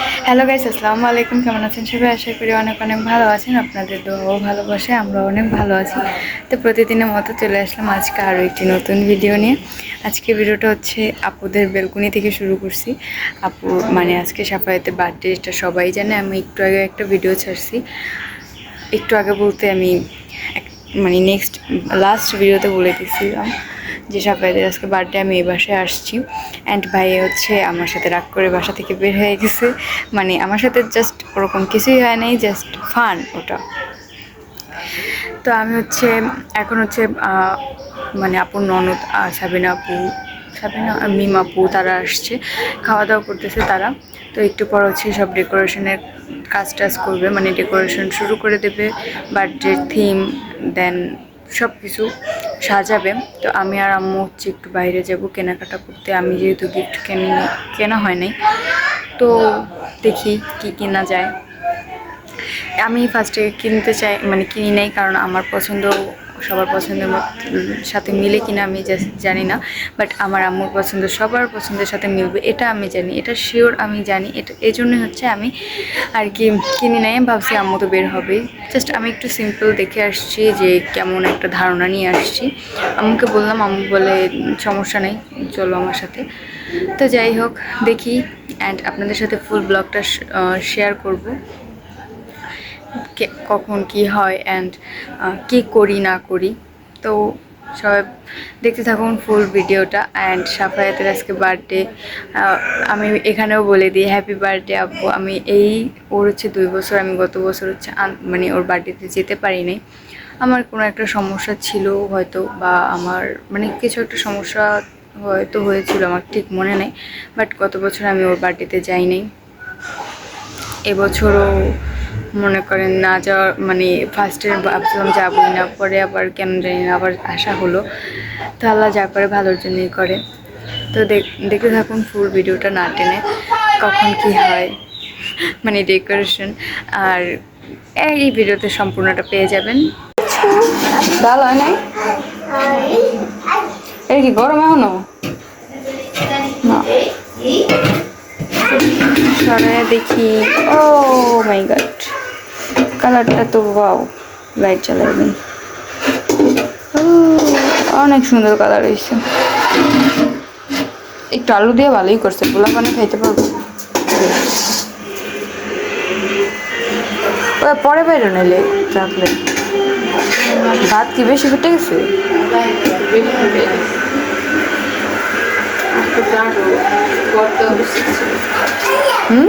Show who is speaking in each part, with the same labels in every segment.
Speaker 1: Hello guys আসসালামু আলাইকুম। কেমন আছেন সবাই? আশা করি অনেক অনেক ভালো আছেন। আপনাদের দোয়াও ভালোবাসে আমরা অনেক ভালো আছি। তো প্রতিদিনের মতো চলে আসলাম আজকে আরও একটি নতুন ভিডিও নিয়ে। আজকে ভিডিওটা হচ্ছে আপুদের বেলকুনি থেকে শুরু করছি। আপু মানে আজকে সাফায়েতে বার্থডেটা সবাই জানে। আমি একটু আগে একটা ভিডিও ছাড়ছি। একটু আগে বলতে আমি মানে নেক্সট লাস্ট ভিডিওতে বলে দিয়েছিলাম। যে সাফায়েদের আজকে বার্থডে আমি এই বাসায় আসছি। অ্যান্ড ভাই হচ্ছে আমার সাথে রাগ করে বাসা থেকে বের হয়ে গেছে। মানে আমার সাথে জাস্ট ওরকম কিছুই হয় নাই জাস্ট ফান ওটা। তো আমি হচ্ছে, এখন হচ্ছে মানে আপুর ননদ সাবিনা আপু, সাবিনা আর মিম আপু, তারা আসছে। খাওয়া দাওয়া করতেছে তারা। তো একটু পর হচ্ছে সব ডেকোরেশনের কাজ টাজ করবে। মানে ডেকোরেশন শুরু করে দেবে বার্থডে থিম দেন সব কিছু সাজাবে। তো আমি আর আম্মু হচ্ছে একটু বাইরে যাব কেনাকাটা করতে। আমি যেহেতু গিফট কেন, কেনা হয় নাই। তো দেখি কি কেনা যায়। আমি ফার্স্টে কিনতে চাই মানে কিনি নাই কারণ আমার পছন্দ সবার পছন্দের সাথে মিলে কিনা আমি জানি না বাট আমার আম্মুর পছন্দ, সবার পছন্দের সাথে মিলবে, এটা আমি জানি, এটা শিওর আমি জানি, এটা এই জন্যই হচ্ছে আমি আর কি কিনি নাই ভাবছি আম্মু তো বের হবেই জাস্ট আমি একটু সিম্পল দেখে আসছি যে কেমন একটা ধারণা নিয়ে আসছি। আম্মুকে বললাম, আম্মু বলে সমস্যা নেই, চলো আমার সাথে। তো যাই হোক, দেখি অ্যান্ড আপনাদের সাথে ফুল ব্লগটা শেয়ার করব। কখন কি হয় অ্যান্ড কি করি, না করি। তো সবাই দেখতে থাকুন ফুল ভিডিওটা অ্যান্ড সাফায়াতের আজকে বার্থডে আমি এখানেও বলে দিই হ্যাপি বার্থডে আব্বু। আমি এই, ওর হচ্ছে দুই বছর, আমি গত বছর হচ্ছে মানে ওর বার্থডেতে যেতে পারি নাই আমার কোনো একটা সমস্যা ছিল হয়তো বা আমার মানে কিছু একটা সমস্যা হয়তো হয়েছিল, আমার ঠিক মনে নেই। বাট গত বছর আমি ওর বার্থডেতে যাই নাই এবছরও মনে করেন না যাওয়ার মানে ফার্স্টে ভাবছিলাম যাবোই না, পরে আবার কেন জানি না, আবার আসা হলো। তো আল্লাহ যা করে ভালোর জন্যই করে। তো দেখ- থাকুন ফুল ভিডিওটা না টেনে, কখন কি হয় মানে ডেকোরেশন আর এই ভিডিওতে সম্পূর্ণটা পেয়ে যাবেন। ডাল হয় নাই? কি গরম এখনও? না। সরাই দেখি। ও মাই গড কালারটা তো ওয়াও লাইট চালাবেন অনেক সুন্দর কালার হয়েছে। একটু আলু দিয়ে ভালোই করছে পোলা পানি খাইতে পারব? পরে বাইরে নিলে রাখলে ভাত কি বেশি ফুটে গেছে? হুম?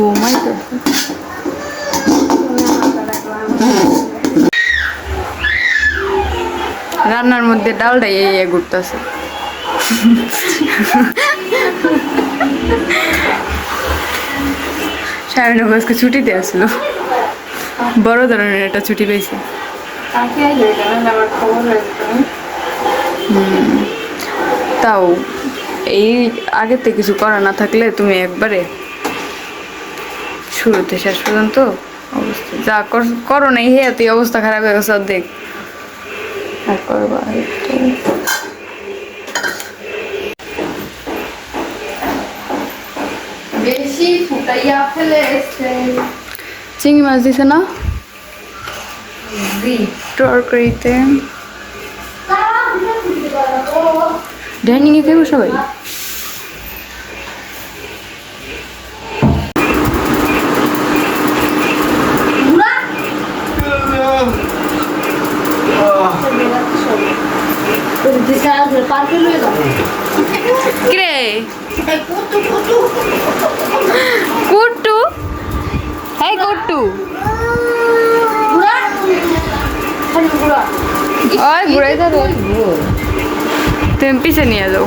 Speaker 1: ঘুমাই তো রান্নার মধ্যে ডালটা এই ঘুরতেছে। সায়ন আজকে ছুটিতে আসলো। বড় ধরনের একটা ছুটি পেয়েছে। তাও এই আগের থেকে কিছু করা না থাকলে তুমি একবারে শুরুতে শেষ পর্যন্ত অবস্থা যা কর- করো নাই হে তুই অবস্থা খারাপ হয়ে গেছে দেখ। আর করবা
Speaker 2: বেশি ফুটাইয়া ফেলেছে।
Speaker 1: চিংড়ি মাছ দিছে না? তরকারিতে। ডাইনিং এ খাইবো সবাই?
Speaker 2: পার্কে লয়ে যাও
Speaker 1: হ্যাঁ কুট্টু। ওই ঘুরাই ধরো তুমি পিছে নিয়ে যাও।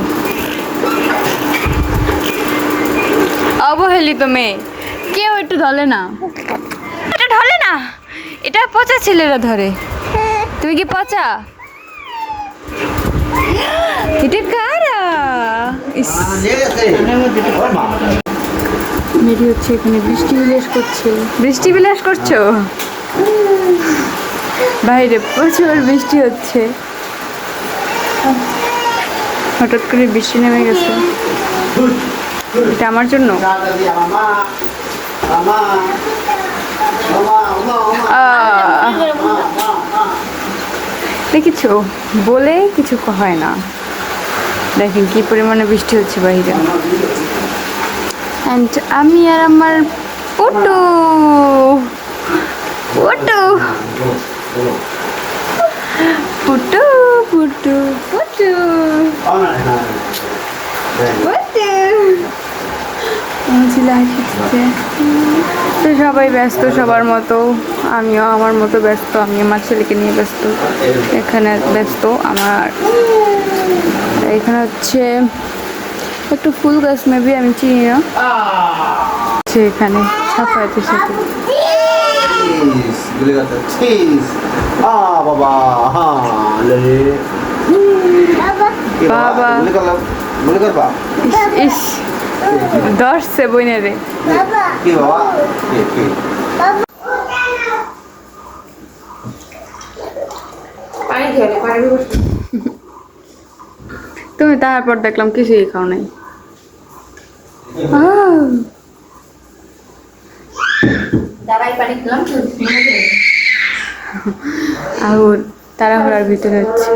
Speaker 1: হেলি তো মেয়ে। কেউ একটু ধরে না। এটা ধরে না? এটা পচা ছেলেরা ধরে। তুমি কি পচা? এটা কারা মেরি হচ্ছে এখানে বৃষ্টি বিলাস করছে। বৃষ্টি বিলাস করছ? বাইরে প্রচুর বৃষ্টি হচ্ছে। হঠাৎ করে বৃষ্টি নেমে গেছে। এটা আমার জন্য? আহ, দেখেছ? বলে কিছু হয় না। দেখেন কি পরিমাণে বৃষ্টি হচ্ছে বাইরে অ্যান্ড আমি আর আমার পটু পুটু পুটু পুটু পুটু সবাই ব্যস্ত সবার মতো। আমিও আমার মতো ব্যস্ত আমি আমার ছেলেকে নিয়ে ব্যস্ত। এখানে ব্যস্ত আমার। এখানে হচ্ছে একটু ফুল গাছ মেবি আমি চিনি না। এখানে সাফায়াতের সাথে. বাবা। ইস। ধরছে বইনে রে তুমি তারপর দেখলাম কিছুই খাও নাই। আহ,
Speaker 2: দাঁড়াই পানি খেলাম তো
Speaker 1: আহুর তাড়াহুড়ার ভিতরে হচ্ছে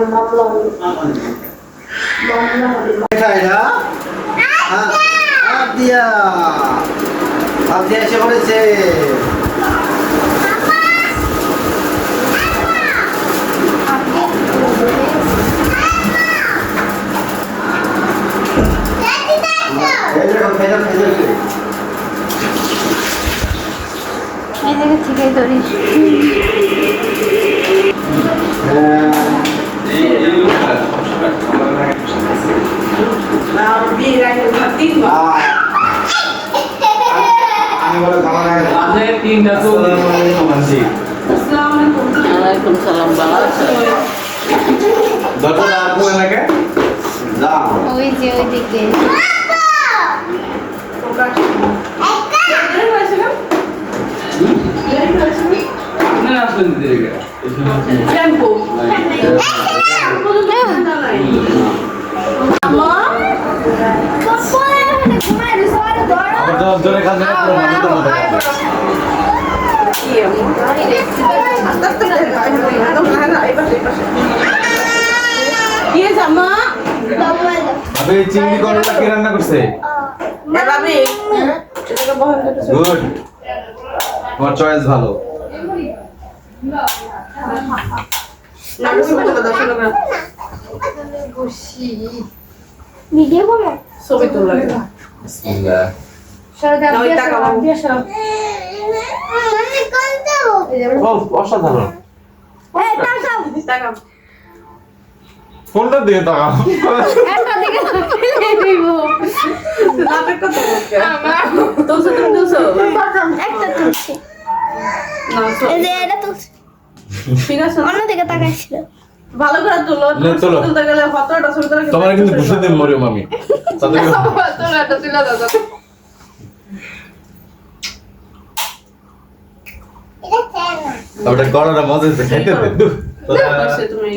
Speaker 3: Saya Ah, ah. Ah sih? Feather, feather, feather.
Speaker 1: এই জায়গা থেকে ধরিস
Speaker 3: আমি বলে খাবার আগে
Speaker 4: আমাদের তিনটা তো
Speaker 5: ওয়ালাইকুম সালাম বাবা
Speaker 4: দরজা আর কোন লাগে
Speaker 1: ওই যে ওইদিকে
Speaker 4: আপনি আসবেন দিকে
Speaker 2: শ্যাম্পু
Speaker 4: আবার তো জোরে কাজ না করে মানে তো মতো
Speaker 2: কি হয়েছে আম্মা
Speaker 4: চিংড়ি করলা কি রান্না করছে?
Speaker 2: ভাবি। এটাকে বহন করতেছে
Speaker 4: গুড তোমার চয়েস ভালো
Speaker 6: ভিডিও করো
Speaker 2: ছবি তুলে
Speaker 4: বিসমিল্লাহ। অসাধারণ।
Speaker 6: এই তাকাও
Speaker 2: টাকা
Speaker 4: ফোনটা দিয়ে তাকাও
Speaker 6: একটা দিকে ফেলে দিব
Speaker 2: লাভের কত বলছে তুলছো তুমি তুলছো
Speaker 6: একটা তুলছি
Speaker 2: না so-
Speaker 6: এই যে এটা তুলছি
Speaker 2: ঠিক আছে
Speaker 6: অন্য দিকে তাকাইছিল
Speaker 2: ভালো করে তুলো তুলতে গেলে
Speaker 4: তোমার কিন্তু মরিয়ম আমি তাদের
Speaker 2: দাও দাও।
Speaker 4: ওটা মজা দে
Speaker 2: তুমি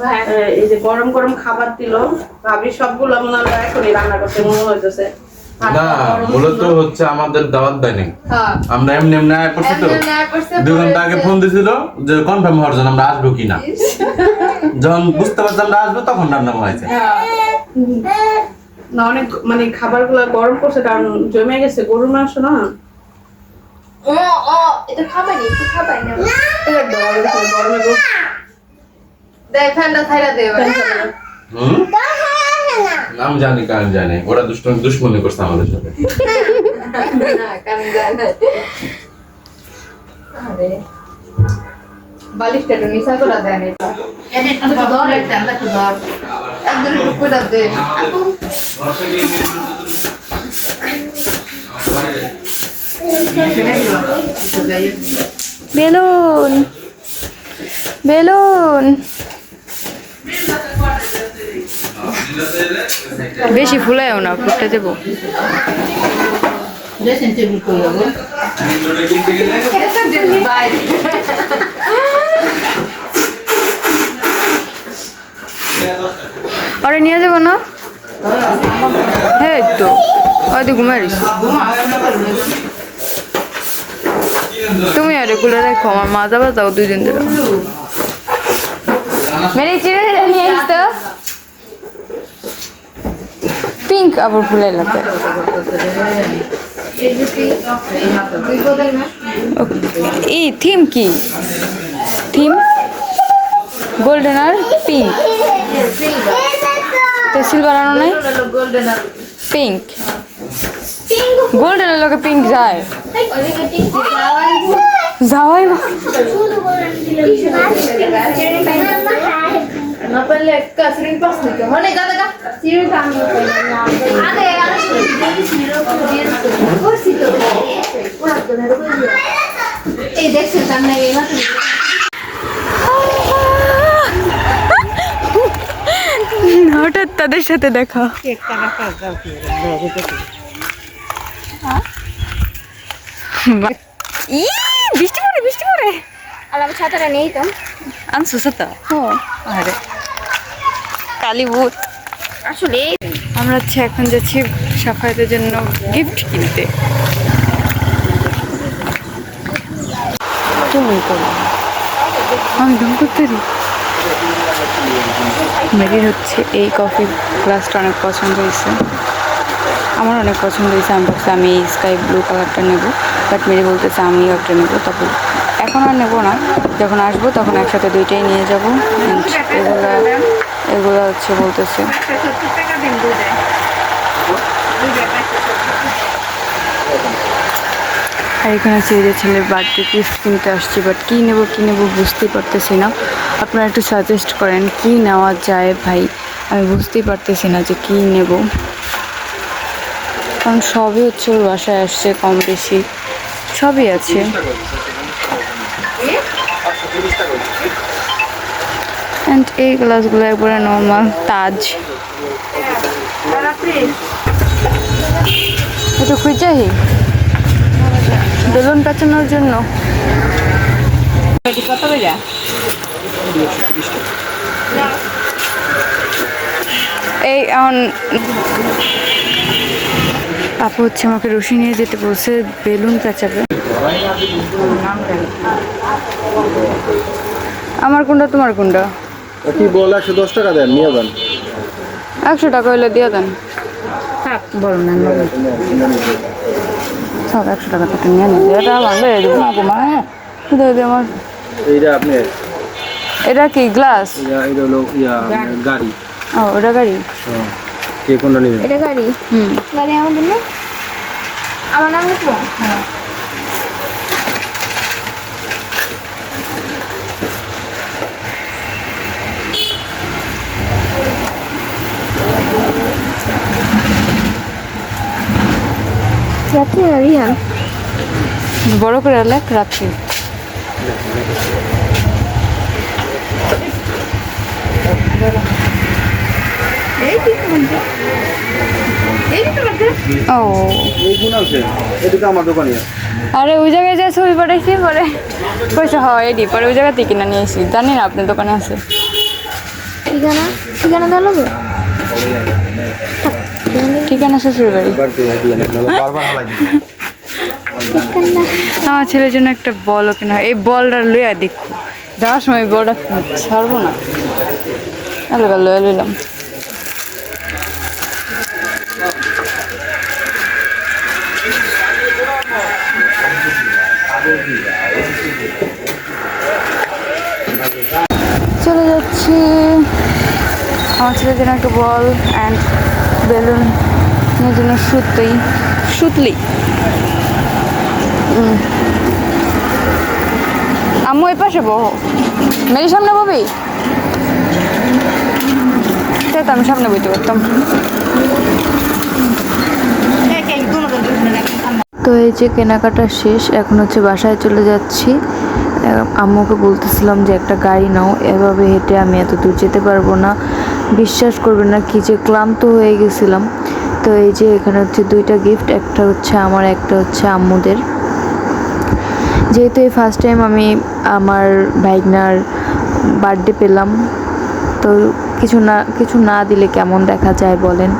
Speaker 2: হ্যাঁ। তো এই যে গরম গরম খাবার ভাবি মনে মনে
Speaker 4: মূলত হচ্ছে আমাদের দাওয়াত দেয় নাই
Speaker 2: হ্যাঁ।
Speaker 4: আমরা এমনি এমনি আয় পড়ছি তো ঘণ্টা আগে ফোন দিছিল যে কনফার্ম হওয়ার জন্য আমরা আসব কিনা যখন বুঝতে পারছি আমরা আসব তখন রান্না হয়েছে
Speaker 2: না অনেক মানে খাবারগুলো গরম করছে কারণ জমে গেছে। গরুর মাংস না?
Speaker 6: এটা খাবারই একটু খাবাই না।
Speaker 2: গরমে গরম
Speaker 4: হুম? জানি কারণ জানি। ওরা দুষ্ট দুশ্মনী করছে আমাদের সাথে।
Speaker 6: বালিশটা একটু নিচা করে দেন এটা ধর একটা একটু ধর। একদম একটু দে।
Speaker 1: Balloon balloon. বেশি ফুলায়ও না ফুটতে দেবো।
Speaker 5: ড্রেসিং টেবিল করে দেবো।
Speaker 1: আরে নিয়ে যাব না? হ্যাঁ তো হয়তো ঘুমারিস তুমি আর এগুলো রেখো আমার মাজা বাজাও দুই দিন ধরে মেরে চিড়ে নিয়ে আসিস তো। পিঙ্ক আবার ফুলের লাগবে এই থিম কি? থিম? গোল্ডেন আর পিঙ্ক তো সিলভার আনো নাই? পিঙ্ক গোল্ডেনের লোকে পিঙ্ক যায়। যাওয়াই না
Speaker 6: না পারলে
Speaker 1: তাদের সাথে দেখা। ই, বৃষ্টি পড়ে বৃষ্টি পড়ে।
Speaker 6: আর আমি ছাতাটা নেই তো।
Speaker 1: আনছো আরে কালী
Speaker 6: আসলে
Speaker 1: আমরা হচ্ছে এখন যাচ্ছি সাফায়াতের জন্য গিফট কিনতে। তুমি করো আমি করতে মেরির হচ্ছে এই কফি গ্লাসটা অনেক পছন্দ হয়েছে। আমার অনেক পছন্দ হয়েছে, আমি ভাবছি আমি এই স্কাই ব্লু কালারটা নেব। বাট মেরি বলতেছে আমি একটা নেব, তখন এখন আর নেব না। যখন আসব তখন একসাথে দুইটাই নিয়ে যাব। এগুলা, এগুলো হচ্ছে বলতেছে। আর এখানে যে ছেলের বার্থডে গিফট কিনতে আসছি বাট কী নেব কী নেব বুঝতেই পারতেছি না। আপনারা একটু সাজেস্ট করেন কী নেওয়া যায় ভাই? আমি বুঝতেই পারতেছি না যে কী নেব। কারণ সবই হচ্ছে ওর বাসায় আসছে কম বেশি। সবই আছে। অ্যান্ড এই গ্লাসগুলো একবারে নর্মাল তাজ। একটু খুঁজাহি বেলুন পেঁচানোর জন্য।
Speaker 5: কত বেজা
Speaker 1: এই এখন আপু হচ্ছে আমাকে রশি নিয়ে যেতে বলছে বেলুন পেঁচাবে আমার কোনটা তোমার কোনটা?
Speaker 3: কি বল একশো দশ টাকা দেন নিয়ে যান।
Speaker 1: একশো টাকা হইলে দিয়ে দেন। থাক বলো না সব একশো টাকা থেকে নিয়ে নিন এটা ভালো দেবো না গো মা দে আমার
Speaker 3: এইটা আপনি
Speaker 1: এটা কি গ্লাস?
Speaker 3: এটা হলো ইয়া গাড়ি।
Speaker 1: ও ওটা গাড়ি?
Speaker 3: কে কোনটা নেবেন
Speaker 6: এটা গাড়ি।
Speaker 1: হুম।
Speaker 6: গাড়ি আমার জন্য? আমার নাম লিখব রাত্রি রিহান
Speaker 1: বড় করে লেখ রাত্রি। ও।
Speaker 3: এই কোন আছে। এদিকে আমার দোকানে আছে।
Speaker 1: আরে ওই জায়গায় যে ছবি পাঠাইছি পরে কইছে হয় এডি। পরে ওই জায়গাতে কিনা নিয়ে এসেছি জানি না আপনার দোকানে আছে।
Speaker 6: ঠিকানা? ঠিকানা দেওয়া লাগবে?
Speaker 1: ঠিকানা শ্বশুর বাড়ি আমার ছেলের জন্য একটা বলও কেনা। এই বলটা লইয়া দেখো। যাওয়ার সময় বলটা ছাড়বো না। লইয়া লইলাম। চলে যাচ্ছি। আমার ছেলের জন্য একটা বল অ্যান্ড বেলুন জন্য সুতলি? সুতলি
Speaker 7: আম্মু ওই পাশে বহ। মেরি সামনে ববি? তাই তো আমি সামনে বইতে পারতাম। তো এই যে কেনাকাটা শেষ এখন হচ্ছে বাসায় চলে যাচ্ছি। আম্মুকে বলতেছিলাম যে একটা গাড়ি নাও এভাবে হেঁটে আমি এত দূর যেতে পারব না। বিশ্বাস করবে না, কি যে ক্লান্ত হয়ে গেছিলাম। তো এই যে এখানে হচ্ছে দুইটা গিফট একটা হচ্ছে আমার, একটা হচ্ছে আম্মুদের। যেহেতু এই ফার্স্ট টাইম আমি আমার ভাইগনার বার্থডে পেলাম, তো কিছু না কিছু না দিলে কেমন দেখা যায় বলেন?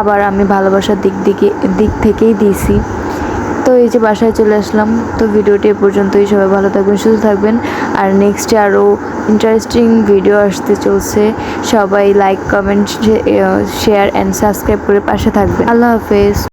Speaker 7: আবার আমি ভালোবাসার দিক দিকে, দিক থেকেই দিয়েছি। তো এই যে বাসায় চলে আসলাম। তো ভিডিওটি এ পর্যন্তই। সবাই ভালো থাকবেন, সুস্থ থাকবেন। আর নেক্সটে আরও ইন্টারেস্টিং ভিডিও আসতে চলছে। সবাই like comment share and subscribe করে পাশে থাকবেন। আল্লাহ হাফেজ।